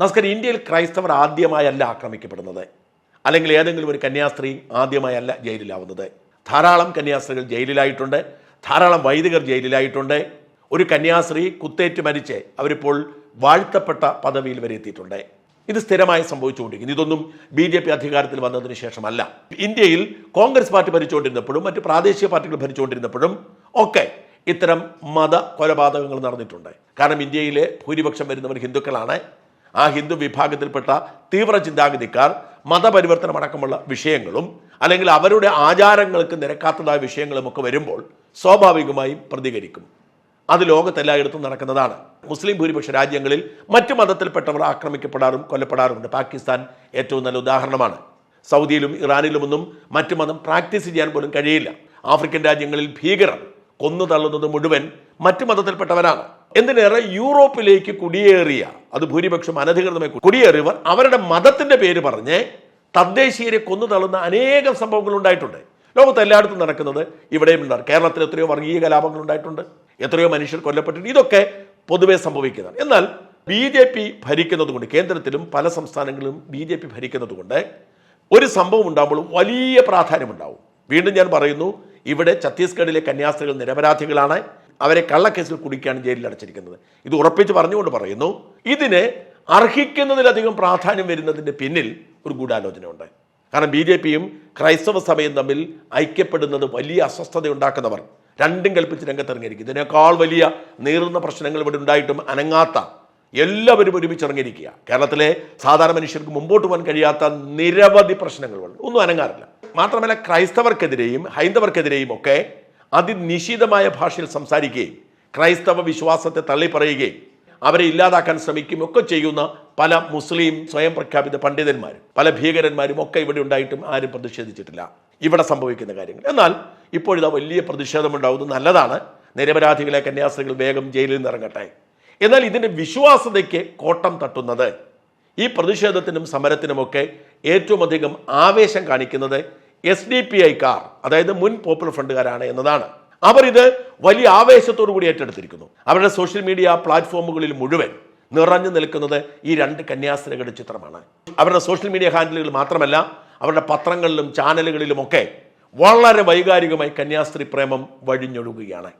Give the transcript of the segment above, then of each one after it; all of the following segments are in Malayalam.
നമസ്കാരം ഇന്ത്യയിൽ ക്രൈസ്തവർ ആദ്യമായല്ല ആക്രമിക്കപ്പെടുന്നത്. അല്ലെങ്കിൽ ഏതെങ്കിലും ഒരു കന്യാസ്ത്രീ ആദ്യമായല്ല ജയിലിലാവുന്നത്. ധാരാളം കന്യാസ്ത്രീകൾ ജയിലിലായിട്ടുണ്ട്. ധാരാളം വൈദികർ ജയിലിലായിട്ടുണ്ട്. ഒരു കന്യാസ്ത്രീ കുത്തേറ്റ് മരിച്ച് അവരിപ്പോൾ വാഴ്ത്തപ്പെട്ട പദവിയിൽ വരെ എത്തിയിട്ടുണ്ട്. ഇത് സ്ഥിരമായി സംഭവിച്ചുകൊണ്ടിരിക്കുന്നു. ഇതൊന്നും ബി ജെ പി അധികാരത്തിൽ വന്നതിന് ശേഷമല്ല. ഇന്ത്യയിൽ കോൺഗ്രസ് പാർട്ടി ഭരിച്ചുകൊണ്ടിരുന്നപ്പോഴും മറ്റ് പ്രാദേശിക പാർട്ടികൾ ഭരിച്ചുകൊണ്ടിരുന്നപ്പോഴും ഒക്കെ ഇത്തരം മത കൊലപാതകങ്ങൾ നടന്നിട്ടുണ്ട്. കാരണം ഇന്ത്യയിലെ ഭൂരിപക്ഷം വരുന്നവർ ഹിന്ദുക്കളാണ്. ആ ഹിന്ദു വിഭാഗത്തിൽപ്പെട്ട തീവ്ര ചിന്താഗതിക്കാർ മതപരിവർത്തനം അടക്കമുള്ള വിഷയങ്ങളും അല്ലെങ്കിൽ അവരുടെ ആചാരങ്ങൾക്ക് നിരക്കാത്തതായ വിഷയങ്ങളുമൊക്കെ വരുമ്പോൾ സ്വാഭാവികമായും പ്രതികരിക്കും. അത് ലോകത്തെല്ലായിടത്തും നടക്കുന്നതാണ്. മുസ്ലിം ഭൂരിപക്ഷ രാജ്യങ്ങളിൽ മറ്റു മതത്തിൽപ്പെട്ടവർ ആക്രമിക്കപ്പെടാറും കൊല്ലപ്പെടാറുമുണ്ട്. പാകിസ്ഥാൻ ഏറ്റവും നല്ല ഉദാഹരണമാണ്. സൗദിയിലും ഇറാനിലുമൊന്നും മറ്റു മതം പ്രാക്ടീസ് ചെയ്യാൻ പോലും കഴിയില്ല. ആഫ്രിക്കൻ രാജ്യങ്ങളിൽ ഭീകരർ കൊന്നു തള്ളുന്നത് മുഴുവൻ മറ്റു മതത്തിൽപ്പെട്ടവരാണ്. എന്തിനേറെ യൂറോപ്പിലേക്ക് കുടിയേറിയ അത് ഭൂരിപക്ഷം അനധികൃതമായി കുടിയേറിയവർ അവരുടെ മതത്തിന്റെ പേര് പറഞ്ഞ് തദ്ദേശീയരെ കൊന്നു തള്ളുന്ന അനേകം സംഭവങ്ങൾ ഉണ്ടായിട്ടുണ്ട്. ലോകത്ത് എല്ലായിടത്തും നടക്കുന്നത് ഇവിടെയും ഉണ്ടാകും കേരളത്തിൽ എത്രയോ വർഗീയ കലാപങ്ങൾ ഉണ്ടായിട്ടുണ്ട്. എത്രയോ മനുഷ്യർ കൊല്ലപ്പെട്ടിട്ടുണ്ട്. ഇതൊക്കെ പൊതുവെ സംഭവിക്കുന്നതാണ്. എന്നാൽ ബി ജെ പി ഭരിക്കുന്നത് കൊണ്ട് കേന്ദ്രത്തിലും പല സംസ്ഥാനങ്ങളിലും ബി ജെ പി ഭരിക്കുന്നത് കൊണ്ട് ഒരു സംഭവം ഉണ്ടാകുമ്പോൾ വലിയ പ്രാധാന്യമുണ്ടാവും. വീണ്ടും ഞാൻ പറയുന്നു ഇവിടെ ഛത്തീസ്ഗഡിലെ കന്യാസ്ത്രീകൾ നിരപരാധികളാണ്. അവരെ കള്ളക്കേസിൽ കുടിക്കാണ് ജയിലിൽ അടച്ചിരിക്കുന്നത്. ഇത് ഉറപ്പിച്ച് പറഞ്ഞുകൊണ്ട് പറയുന്നു ഇതിന് അർഹിക്കുന്നതിലധികം പ്രാധാന്യം വരുന്നതിന്റെ പിന്നിൽ ഒരു ഗൂഢാലോചന ഉണ്ട് കാരണം ബി ജെ പിയും ക്രൈസ്തവ സഭയും തമ്മിൽ ഐക്യപ്പെടുന്നത് വലിയ അസ്വസ്ഥത ഉണ്ടാക്കുന്നവർ രണ്ടും കൽപ്പിച്ച് രംഗത്തിറങ്ങിയിരിക്കും. ഇതിനേക്കാൾ വലിയ നീറുന്ന പ്രശ്നങ്ങൾ ഇവിടെ ഉണ്ടായിട്ടും അനങ്ങാത്ത എല്ലാവരും ഒരുമിച്ചിറങ്ങിയിരിക്കുക. കേരളത്തിലെ സാധാരണ മനുഷ്യർക്ക് മുമ്പോട്ട് പോകാൻ കഴിയാത്ത നിരവധി പ്രശ്നങ്ങളുണ്ട്. ഒന്നും അനങ്ങാറില്ല. മാത്രമല്ല ക്രൈസ്തവർക്കെതിരെയും ഹൈന്ദവർക്കെതിരെയും ഒക്കെ അതിനിശിതമായ ഭാഷയിൽ സംസാരിക്കുകയും ക്രൈസ്തവ വിശ്വാസത്തെ തള്ളിപ്പറയുകയും അവരെ ഇല്ലാതാക്കാൻ ശ്രമിക്കുകയും ഒക്കെ ചെയ്യുന്ന പല മുസ്ലിം സ്വയം പ്രഖ്യാപിത പണ്ഡിതന്മാരും പല ഭീകരന്മാരും ഒക്കെ ഇവിടെ ഉണ്ടായിട്ടും ആരും പ്രതിഷേധിച്ചിട്ടില്ല. ഇവിടെ സംഭവിക്കുന്ന കാര്യങ്ങൾ. എന്നാൽ ഇപ്പോഴിതാ വലിയ പ്രതിഷേധമുണ്ടാവുന്നത് നല്ലതാണ്. നിരപരാധികളെ കന്യാസ്ത്രീകൾ വേഗം ജയിലിൽ നിന്ന് ഇറങ്ങട്ടെ. എന്നാൽ ഇതിന്റെ വിശ്വാസതയ്ക്ക് കോട്ടം തട്ടുന്നത് ഈ പ്രതിഷേധത്തിനും സമരത്തിനുമൊക്കെ ഏറ്റവും അധികം ആവേശം കാണിക്കുന്നത് എസ് ഡി പി ഐക്കാർ അതായത് മുൻ പോപ്പുലർ ഫ്രണ്ടുകാരാണ് എന്നതാണ്. അവർ ഇത് വലിയ ആവേശത്തോടു കൂടി ഏറ്റെടുത്തിരിക്കുന്നു. അവരുടെ സോഷ്യൽ മീഡിയ പ്ലാറ്റ്ഫോമുകളിൽ മുഴുവൻ നിറഞ്ഞു നിൽക്കുന്നത് ഈ രണ്ട് കന്യാസ്ത്രീകളുടെ ചിത്രമാണ്. അവരുടെ സോഷ്യൽ മീഡിയ ഹാൻഡിലുകൾ മാത്രമല്ല അവരുടെ പത്രങ്ങളിലും ചാനലുകളിലും ഒക്കെ വളരെ വൈകാരികമായി കന്യാസ്ത്രീ പ്രേമം വഴിഞ്ഞൊഴുകുകയാണ്.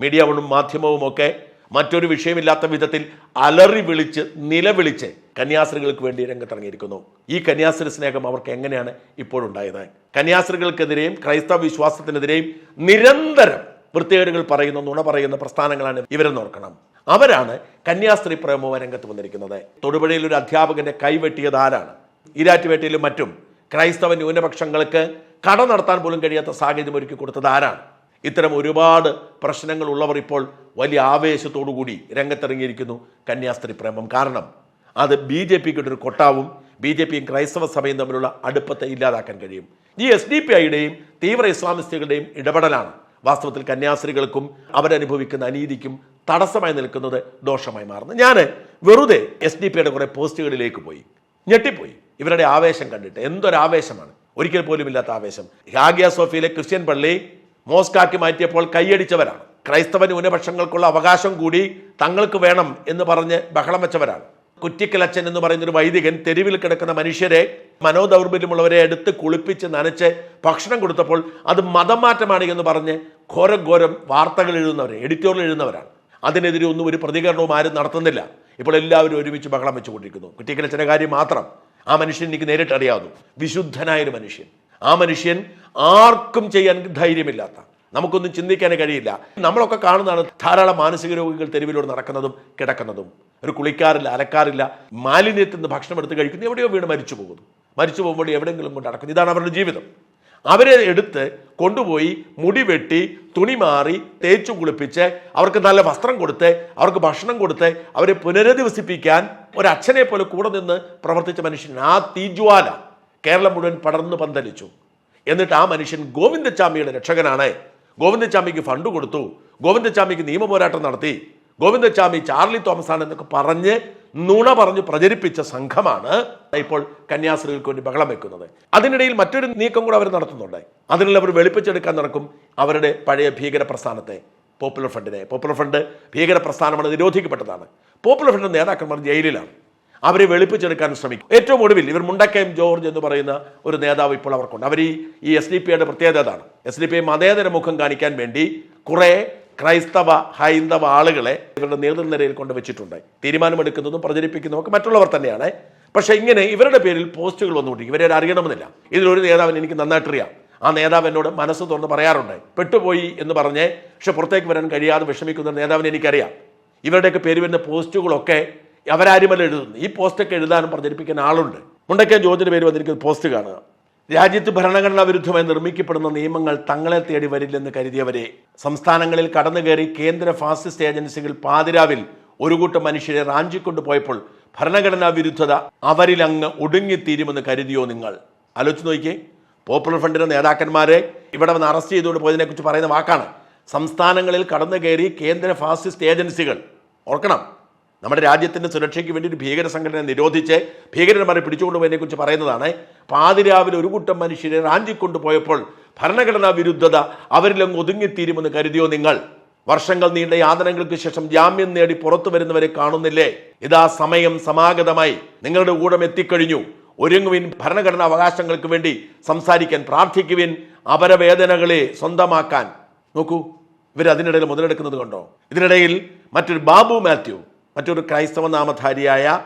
മീഡിയകളും മാധ്യമവും ഒക്കെ മറ്റൊരു വിഷയമില്ലാത്ത വിധത്തിൽ അലറി വിളിച്ച് നിലവിളിച്ച് കന്യാസ്ത്രീകൾക്ക് വേണ്ടി രംഗത്തിറങ്ങിയിരിക്കുന്നു. ഈ കന്യാസ്ത്രീ സ്നേഹം അവർക്ക് എങ്ങനെയാണ് ഇപ്പോഴുണ്ടായത്? കന്യാസ്ത്രീകൾക്കെതിരെയും ക്രൈസ്തവ വിശ്വാസത്തിനെതിരെയും നിരന്തരം വൃത്തികേടുകൾ പറയുന്ന നുണ പറയുന്ന പ്രസ്ഥാനങ്ങളാണ് ഇവരെന്ന് ഓർക്കണം. അവരാണ് കന്യാസ്ത്രീ പ്രേമവും രംഗത്ത് വന്നിരിക്കുന്നത്. തൊടുപുഴയിൽ ഒരു അധ്യാപകന്റെ കൈവെട്ടിയത് ആരാണ്? ഈരാറ്റുപേട്ടയിലും മറ്റും ക്രൈസ്തവ ന്യൂനപക്ഷങ്ങൾക്ക് കട നടത്താൻ പോലും കഴിയാത്ത സാഹചര്യം ഒരുക്കി കൊടുത്തത് ആരാണ്? ഇത്തരം ഒരുപാട് പ്രശ്നങ്ങൾ ഉള്ളവർ ഇപ്പോൾ വലിയ ആവേശത്തോടു കൂടി രംഗത്തിറങ്ങിയിരിക്കുന്നു കന്യാസ്ത്രീ പ്രേമം. കാരണം അത് ബി ജെ പിക്ക് ഒരു കൊട്ടാവും ബി ജെ പിയും ക്രൈസ്തവ സഭയും തമ്മിലുള്ള അടുപ്പത്തെ ഇല്ലാതാക്കാൻ കഴിയും. ഈ എസ് ഡി പി ഐയുടെയും തീവ്ര ഇസ്ലാമിസ്റ്റുകളുടെയും ഇടപെടലാണ് വാസ്തവത്തിൽ കന്യാസ്ത്രീകൾക്കും അവരനുഭവിക്കുന്ന അനീതിക്കും തടസ്സമായി നിൽക്കുന്നത് ദോഷമായി മാറുന്നു ഞാൻ വെറുതെ എസ് ഡി പിയുടെ കുറേ പോസ്റ്റുകളിലേക്ക് പോയി ഞെട്ടിപ്പോയി. ഇവരുടെ ആവേശം കണ്ടിട്ട് എന്തൊരാവേശമാണ്. ഒരിക്കൽ പോലും ഇല്ലാത്ത ആവേശം. ഹാഗിയ സോഫിയിലെ ക്രിസ്ത്യൻ പള്ളി മോസ്കാക്കി മാറ്റിയപ്പോൾ കൈയടിച്ചവരാണ്. ക്രൈസ്തവ ന്യൂനപക്ഷങ്ങൾക്കുള്ള അവകാശം കൂടി തങ്ങൾക്ക് വേണം എന്ന് പറഞ്ഞ് ബഹളം വെച്ചവരാണ്. കുറ്റിക്കലച്ചൻ എന്ന് പറയുന്നൊരു വൈദികൻ തെരുവിൽ കിടക്കുന്ന മനുഷ്യരെ മനോദൗർബല്യമുള്ളവരെ എടുത്ത് കുളിപ്പിച്ച് നനച്ച് ഭക്ഷണം കൊടുത്തപ്പോൾ അത് മതം മാറ്റമാണ് എന്ന് പറഞ്ഞ് ഘോരം ഘോരം വാർത്തകൾ എഴുതുന്നവരെ എഡിറ്റോറിയൽ എഴുതുന്നവരാണ്. അതിനെതിരെ ഒന്നും ഒരു പ്രതികരണവും ആരും നടത്തുന്നില്ല. ഇപ്പോൾ എല്ലാവരും ഒരുമിച്ച് ബഹളം വെച്ചുകൊണ്ടിരിക്കുന്നു. കുറ്റിക്കലച്ചന്റെ കാര്യം മാത്രം ആ മനുഷ്യൻ എനിക്ക് നേരിട്ട് അറിയാവുന്നു വിശുദ്ധനായൊരു മനുഷ്യൻ. ആ മനുഷ്യൻ ആർക്കും ചെയ്യാൻ ധൈര്യമില്ലാത്ത നമുക്കൊന്നും ചിന്തിക്കാനേ കഴിയില്ല. നമ്മളൊക്കെ കാണുന്നതാണ് ധാരാളം മാനസിക രോഗികൾ തെരുവിലൂടെ നടക്കുന്നതും കിടക്കുന്നതും. ഒരു കുളിക്കാറില്ല അലക്കാറില്ല മാലിന്യത്തിൽ നിന്ന് ഭക്ഷണം എടുത്ത് കഴിക്കുന്നു എവിടെയോ വീണ് മരിച്ചു പോകുന്നു. മരിച്ചു പോകുമ്പോൾ എവിടെയെങ്കിലും കൊണ്ട് നടക്കുന്നു. ഇതാണ് അവരുടെ ജീവിതം. അവരെ എടുത്ത് കൊണ്ടുപോയി മുടി വെട്ടി തുണി മാറി തേച്ചു കുളിപ്പിച്ച് അവർക്ക് നല്ല വസ്ത്രം കൊടുത്ത് അവർക്ക് ഭക്ഷണം കൊടുത്ത് അവരെ പുനരധിവസിപ്പിക്കാൻ ഒരച്ഛനെ പോലെ കൂടെ നിന്ന് പ്രവർത്തിച്ച മനുഷ്യൻ ആ തീജ്വാല കേരളം മുഴുവൻ പടർന്നു പന്തലിച്ചു. എന്നിട്ട് ആ മനുഷ്യൻ ഗോവിന്ദച്ചാമിയുടെ രക്ഷകനാണ്. ഗോവിന്ദച്ചാമിക്ക് ഫണ്ട് കൊടുത്തു. ഗോവിന്ദച്ചാമിക്ക് നിയമപോരാട്ടം നടത്തി. ഗോവിന്ദച്ചാമി ചാർലി തോമസ് ആണ് എന്നൊക്കെ പറഞ്ഞ് നുണ പറഞ്ഞ് പ്രചരിപ്പിച്ച സംഘമാണ് ഇപ്പോൾ കന്യാസ്ത്രീകൾക്ക് വേണ്ടി ബഹളം വെക്കുന്നത്. അതിനിടയിൽ മറ്റൊരു നീക്കം കൂടെ അവർ നടത്തുന്നുണ്ട്. അതിനുള്ള അവർ വെളുപ്പിച്ചെടുക്കാൻ നടക്കും അവരുടെ പഴയ ഭീകര പ്രസ്ഥാനത്തെ പോപ്പുലർ ഫ്രണ്ടിനെ. പോപ്പുലർ ഫ്രണ്ട് ഭീകര പ്രസ്ഥാനമാണ് നിരോധിക്കപ്പെട്ടതാണ്. പോപ്പുലർ ഫ്രണ്ട് നേതാക്കന്മാർ ജയിലിലാണ്. അവരെ വെളുപ്പിച്ചെടുക്കാൻ ശ്രമിക്കും. ഏറ്റവും ഒടുവിൽ ഇവർ മുണ്ടക്കയം ജോർജ് എന്ന് പറയുന്ന ഒരു നേതാവ് ഇപ്പോൾ അവർക്കുണ്ട്. അവർ ഈ എസ് ഡി പിയുടെ പ്രത്യേകത എസ് ഡി പി മതേതര മുഖം കാണിക്കാൻ വേണ്ടി കുറേ ക്രൈസ്തവ ഹൈന്ദവ ആളുകളെ ഇവരുടെ നേതൃനിരയിൽ കൊണ്ട് വെച്ചിട്ടുണ്ട്. തീരുമാനമെടുക്കുന്നതും പ്രചരിപ്പിക്കുന്നതും ഒക്കെ മറ്റുള്ളവർ തന്നെയാണ്. പക്ഷേ ഇങ്ങനെ ഇവരുടെ പേരിൽ പോസ്റ്റുകൾ വന്നുകൊണ്ടിരിക്കും. ഇവരെ അറിയണമെന്നില്ല. ഇതിലൊരു നേതാവിന് എനിക്ക് നന്നായിട്ടറിയാം ആ നേതാവ് എന്നോട് മനസ്സ് തുറന്ന് പറയാറുണ്ട്. പെട്ടുപോയി എന്ന് പറഞ്ഞ് പക്ഷെ പുറത്തേക്ക് വരാൻ കഴിയാതെ വിഷമിക്കുന്ന നേതാവിനെ എനിക്കറിയാം. ഇവരുടെയൊക്കെ പേര് വരുന്ന പോസ്റ്റുകളൊക്കെ അവരാരുമല്ല എഴുതുന്നു ഈ പോസ്റ്റൊക്കെ എഴുതാനും പ്രചരിപ്പിക്കുന്ന ആളുണ്ട്. മുണ്ടക്കൻ ജോർജിന്റെ പേര് വന്നിരിക്കുന്ന പോസ്റ്റ് കാണുക. രാജ്യത്ത് ഭരണഘടനാ വിരുദ്ധമായി നിർമ്മിക്കപ്പെടുന്ന നിയമങ്ങൾ തങ്ങളെ തേടി വരില്ലെന്ന് കരുതിയവരെ സംസ്ഥാനങ്ങളിൽ കടന്നു കയറി കേന്ദ്ര ഫാസിസ്റ്റ് ഏജൻസികൾ പാതിരാവിൽ ഒരു കൂട്ടം മനുഷ്യരെ റാഞ്ചിക്കൊണ്ട് പോയപ്പോൾ ഭരണഘടനാ വിരുദ്ധത അവരിൽ അങ്ങ് ഒടുങ്ങിത്തീരുമെന്ന് കരുതിയോ നിങ്ങൾ? ആലോചിച്ച് നോക്കിയേ. പോപ്പുലർ ഫ്രണ്ടിന്റെ നേതാക്കന്മാരെ ഇവിടെ വന്ന് അറസ്റ്റ് ചെയ്തുകൊണ്ട് പോയതിനെക്കുറിച്ച് പറയുന്ന വാക്കാണ്. സംസ്ഥാനങ്ങളിൽ കടന്നു കയറി കേന്ദ്ര ഫാസിസ്റ്റ് ഏജൻസികൾ. ഓർക്കണം. നമ്മുടെ രാജ്യത്തിന്റെ സുരക്ഷയ്ക്ക് വേണ്ടി ഒരു ഭീകര സംഘടന നിരോധിച്ച് ഭീകരന്മാരെ പിടിച്ചുകൊണ്ടുപോയതിനെ കുറിച്ച് പറയുന്നതാണ്. പാതിരാവിലെ ഒരു കൂട്ടം മനുഷ്യരെ റാഞ്ചിക്കൊണ്ടുപോയപ്പോൾ ഭരണഘടനാ വിരുദ്ധത അവരിലങ്ങ് ഒതുങ്ങിത്തീരുമെന്ന് കരുതിയോ നിങ്ങൾ? വർഷങ്ങൾ നീണ്ട യാതനകൾക്ക് ശേഷം ജാമ്യം നേടി പുറത്തു വരുന്നവരെ കാണുന്നില്ലേ? ഇതാ സമയം സമാഗതമായി. നിങ്ങളുടെ ഊഴം എത്തിക്കഴിഞ്ഞു. ഒരുങ്ങുവിൻ ഭരണഘടനാ അവകാശങ്ങൾക്ക് വേണ്ടി സംസാരിക്കാൻ പ്രാർത്ഥിക്കുവിൻ അപരവേദനകളെ സ്വന്തമാക്കാൻ. നോക്കൂ ഇവർ അതിനിടയിൽ മുതലെടുക്കുന്നത് കണ്ടോ? ഇതിനിടയിൽ മറ്റൊരു ബാബു മാത്യു മറ്റൊരു ക്രൈസ്തവ നാമധാരിയായ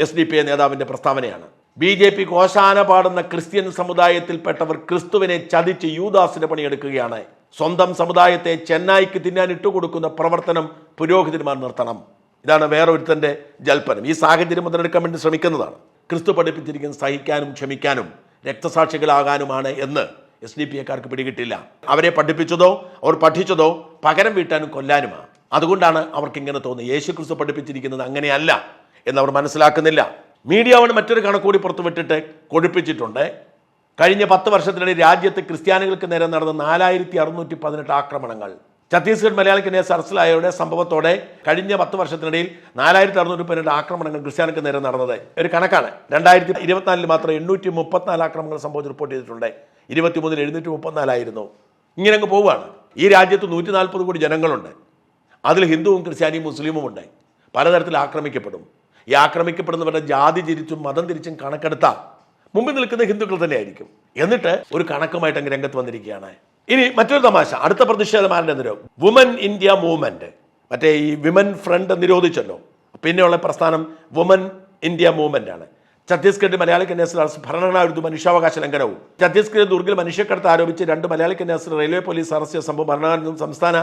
എസ് ഡി പി നേതാവിന്റെ പ്രസ്താവനയാണ്. ബി ജെ പി കോശാന പാടുന്ന ക്രിസ്ത്യൻ സമുദായത്തിൽപ്പെട്ടവർ ക്രിസ്തുവിനെ ചതിച്ച് യൂദാസിന്റെ പണിയെടുക്കുകയാണ്. സ്വന്തം സമുദായത്തെ ചെന്നൈക്ക് തിന്നാൻ ഇട്ടുകൊടുക്കുന്ന പ്രവർത്തനം പുരോഹിതന്മാർ നിർത്തണം. ഇതാണ് വേറൊരുത്തന്റെ ജൽപ്പനം. ഈ സാഹചര്യം മുതലെടുക്കാൻ വേണ്ടി ശ്രമിക്കുന്നതാണ്. ക്രിസ്തു പഠിപ്പിച്ചിരിക്കുന്ന സഹിക്കാനും ക്ഷമിക്കാനും രക്തസാക്ഷികളാകാനുമാണ് എന്ന് എസ് ഡി പി എക്കാർക്ക് പിടികിട്ടില്ല. അവരെ പഠിപ്പിച്ചതോ അവർ പഠിച്ചതോ പകരം വീട്ടാനും കൊല്ലാനുമാണ്. അതുകൊണ്ടാണ് അവർക്ക് ഇങ്ങനെ തോന്നുന്നത് യേശു ക്രിസ്തു പഠിപ്പിച്ചിരിക്കുന്നത് അങ്ങനെയല്ല എന്നവർ മനസ്സിലാക്കുന്നില്ല. മീഡിയ വൺ മറ്റൊരു കണക്കൂടി പുറത്തുവിട്ടിട്ട് കൊഴിപ്പിച്ചിട്ടുണ്ട്. കഴിഞ്ഞ പത്ത് വർഷത്തിനിടെ രാജ്യത്ത് ക്രിസ്ത്യാനികൾക്ക് നേരെ നടന്ന നാലായിരത്തി അറുന്നൂറ്റി പതിനെട്ട് ആക്രമണങ്ങൾ. ഛത്തീസ്ഗഡ് മലയാളിക്ക് നേരെ അറസ്റ്റിലായവരുടെ സംഭവത്തോടെ കഴിഞ്ഞ പത്ത് വർഷത്തിനിടയിൽ നാലായിരത്തി അറുന്നൂറ്റി പതിനെട്ട് ആക്രമണങ്ങൾ ക്രിസ്ത്യാനിക്ക് നേരെ നടന്നത്. ഒരു കണക്കാണ്. രണ്ടായിരത്തി ഇരുപത്തിനാലിൽ മാത്രം എണ്ണൂറ്റി മുപ്പത്തിനാല് ആക്രമണങ്ങൾ സംഭവിച്ച് റിപ്പോർട്ട് ചെയ്തിട്ടുണ്ട്. ഇരുപത്തിമൂന്നിൽ എഴുന്നൂറ്റി മുപ്പത്തിനാലായിരുന്നു ഇങ്ങനെ അങ്ങ് പോവുകയാണ്. ഈ രാജ്യത്ത് നൂറ്റി നാൽപ്പത് കോടി ജനങ്ങളുണ്ട്. അതിൽ ഹിന്ദുവും ക്രിസ്ത്യാനിയും മുസ്ലിമും ഉണ്ടായി. പലതരത്തിൽ ആക്രമിക്കപ്പെടും. ഈ ആക്രമിക്കപ്പെടുന്നവരുടെ ജാതി തിരിച്ചും മതം തിരിച്ചും കണക്കെടുത്താൽ മുമ്പിൽ നിൽക്കുന്ന ഹിന്ദുക്കൾ തന്നെയായിരിക്കും. എന്നിട്ട് ഒരു കണക്കുമായിട്ട് അങ്ങ് രംഗത്ത് വന്നിരിക്കുകയാണ്. ഇനി മറ്റൊരു തമാശ. അടുത്ത പ്രതിഷേധമാരുടെ നിരോ വുമൻ ഇന്ത്യ മൂവ്മെന്റ് മറ്റേ ഈ വിമൻ ഫ്രണ്ട് നിരോധിച്ചല്ലോ. പിന്നെയുള്ള പ്രസ്ഥാനം വുമൻ ഇന്ത്യ മൂവ്മെന്റ് ആണ്. ഛത്തീസ്ഗഡ് മലയാളി കന്യാസ്ത്രീ ഭരണഘടനാ വിരുദ്ധ മനുഷ്യാവകാശ ലംഘനവും. ഛത്തീസ്ഗഡ് ദുർഗിൽ മനുഷ്യക്കടത്ത് ആരോപിച്ച് രണ്ട് മലയാളി കന്യാസ്ത്രീ റെയിൽവേ പോലീസ് അറസ്റ്റ് സംഭവം ഭരണഘടന സംസ്ഥാന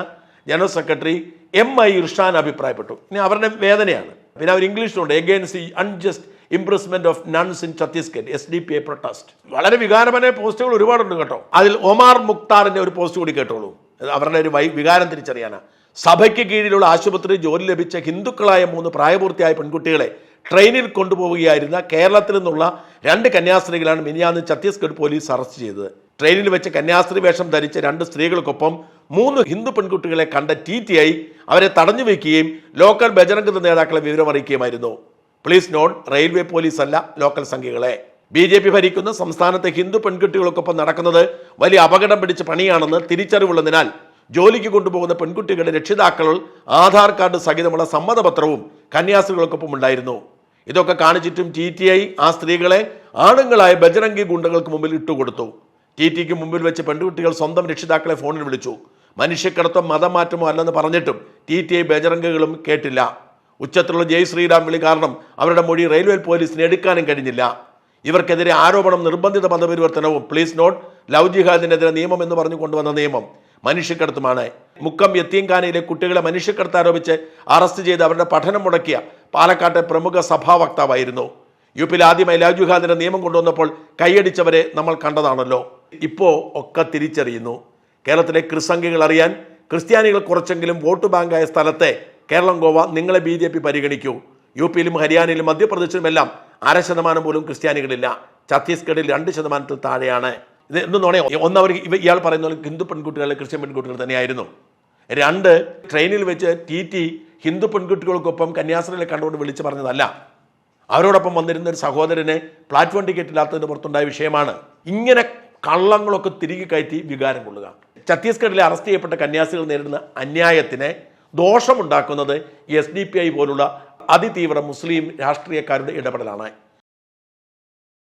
general secretary M I Irshan അഭിപ്രായപ്പെട്ടു. ഇനി അവരുടെ വേദനയാണ്. പിന്നെ അവർ ഇംഗ്ലീഷിലുണ്ട് against the unjust imprisonment of nuns in Chhattisgarh S D P I protest വളരെ വികാരപരമായ പോസ്റ്റുകൾ ഒരുപാടുണ്ട് കേട്ടോ. അതിൽ ഒമാർ മുക്താറിന്റെ ഒരു പോസ്റ്റ് കൂടി കേട്ടോളൂ. അവരുടെ ഒരു വൈ വികാരം തിരിച്ചറിയാനാ. സഭയ്ക്ക് കീഴിലുള്ള ആശുപത്രി ജോലി ലഭിച്ച ഹിന്ദുക്കളായ മൂന്ന് പ്രായപൂർത്തിയായ പെൺകുട്ടികളെ ട്രെയിനിൽ കൊണ്ടുപോവുകയായിരുന്ന കേരളത്തിൽ നിന്നുള്ള രണ്ട് കന്യാസ്ത്രീകളാണ് മിനിയാന്ന് ഛത്തീസ്ഗഡ് പോലീസ് അറസ്റ്റ് ചെയ്തത്. ട്രെയിനിൽ വെച്ച് കന്യാസ്ത്രീ വേഷം ധരിച്ച രണ്ട് സ്ത്രീകൾക്കൊപ്പം മൂന്ന് ഹിന്ദു പെൺകുട്ടികളെ കണ്ട ടി ടി ഐ അവരെ തടഞ്ഞു വയ്ക്കുകയും ലോക്കൽ ബജറംഗ് നേതാക്കളെ വിവരം അറിയിക്കുകയുമായിരുന്നു. പ്ലീസ് നോട്ട് റെയിൽവേ പോലീസ് അല്ല ലോക്കൽ സംഘികളെ. ബി ജെ പി ഭരിക്കുന്ന സംസ്ഥാനത്തെ ഹിന്ദു പെൺകുട്ടികൾക്കൊപ്പം നടക്കുന്നത് വലിയ അപകടം പിടിച്ച പണിയാണെന്ന് തിരിച്ചറിവുള്ളതിനാൽ ജോലിക്ക് കൊണ്ടുപോകുന്ന പെൺകുട്ടികളുടെ രക്ഷിതാക്കൾ ആധാർ കാർഡ് സഹിതമുള്ള സമ്മതപത്രവും കന്യാസ്ത്രീകൾക്കൊപ്പം ഉണ്ടായിരുന്നു. ഇതൊക്കെ കാണിച്ചിട്ടും ടി ടി ഐ ആ സ്ത്രീകളെ ആണുങ്ങളായ ബജറംഗി ഗുണ്ടകൾക്ക് മുമ്പിൽ ഇട്ടുകൊടുത്തു. ടി ടിക്ക് മുമ്പിൽ വെച്ച് പെൺകുട്ടികൾ സ്വന്തം രക്ഷിതാക്കളെ ഫോണിൽ വിളിച്ചു. മനുഷ്യക്കടത്തം മതമാറ്റമോ അല്ലെന്ന് പറഞ്ഞിട്ടും ടി ടി ഐ ബജറംഗുകളും കേട്ടില്ല. ഉച്ചത്തിലുള്ള ജയ് ശ്രീറാം വിളി കാരണം അവരുടെ മൊഴി റെയിൽവേ പോലീസിന് എടുക്കാനും കഴിഞ്ഞില്ല. ഇവർക്കെതിരെ ആരോപണം നിർബന്ധിത മതപരിവർത്തനവും പ്ലീസ് നോട്ട് ലവ് ജിഹാദിനെതിരെ നിയമം എന്ന് പറഞ്ഞു കൊണ്ടുവന്ന നിയമം മനുഷ്യക്കടത്തുമാണ്. മുക്കം യത്തീംഖാനയിലെ കുട്ടികളെ മനുഷ്യക്കടത്ത് ആരോപിച്ച് അറസ്റ്റ് ചെയ്ത് അവരുടെ പഠനം മുടക്കിയ പാലക്കാട്ടെ പ്രമുഖ സഭാ വക്താവായിരുന്നു യു പിയിൽ ആദ്യമായി ലവ് ജിഹാദിന്റെ നിയമം കൊണ്ടുവന്നപ്പോൾ കൈയടിച്ചവരെ നമ്മൾ കണ്ടതാണല്ലോ. ഇപ്പോ ഒക്കെ തിരിച്ചറിയുന്നു. കേരളത്തിലെ ക്രിസംഖ്യകൾ അറിയാൻ ക്രിസ്ത്യാനികൾ കുറച്ചെങ്കിലും വോട്ട് ബാങ്കായ സ്ഥലത്തെ കേരളം ഗോവ നിങ്ങളെ ബി ജെ പി പരിഗണിക്കൂ. യു പിയിലും ഹരിയാനയിലും മധ്യപ്രദേശിലുമെല്ലാം അര ശതമാനം പോലും ക്രിസ്ത്യാനികളില്ല. ഛത്തീസ്ഗഡിൽ രണ്ട് ശതമാനത്തിൽ താഴെയാണ്. ഇത് എന്ന് പറയാം? ഇയാൾ പറയുന്ന പോലെ ഹിന്ദു പെൺകുട്ടികളെ ക്രിസ്ത്യൻ പെൺകുട്ടികൾ തന്നെയായിരുന്നു. രണ്ട് ട്രെയിനിൽ വെച്ച് ടി ടി ഹിന്ദു പെൺകുട്ടികൾക്കൊപ്പം കന്യാസ്ത്രീകളെ കണ്ടുകൊണ്ട് വിളിച്ചു പറഞ്ഞതല്ല. അവരോടൊപ്പം വന്നിരുന്ന ഒരു സഹോദരനെ പ്ലാറ്റ്ഫോം ടിക്കറ്റ് ഇല്ലാത്തതിന് പുറത്തുണ്ടായ വിഷയമാണ്. ഇങ്ങനെ കള്ളങ്ങളൊക്കെ തിരികെ കയറ്റി വികാരം കൊള്ളുക. ഛത്തീസ്ഗഡിലെ അറസ്റ്റ് ചെയ്യപ്പെട്ട കന്യാസികൾ നേരിടുന്ന അന്യായത്തിന് ദോഷമുണ്ടാക്കുന്നത് എസ് ഡി പി ഐ പോലുള്ള അതിതീവ്ര മുസ്ലിം രാഷ്ട്രീയക്കാരുടെ ഇടപെടലാണ്.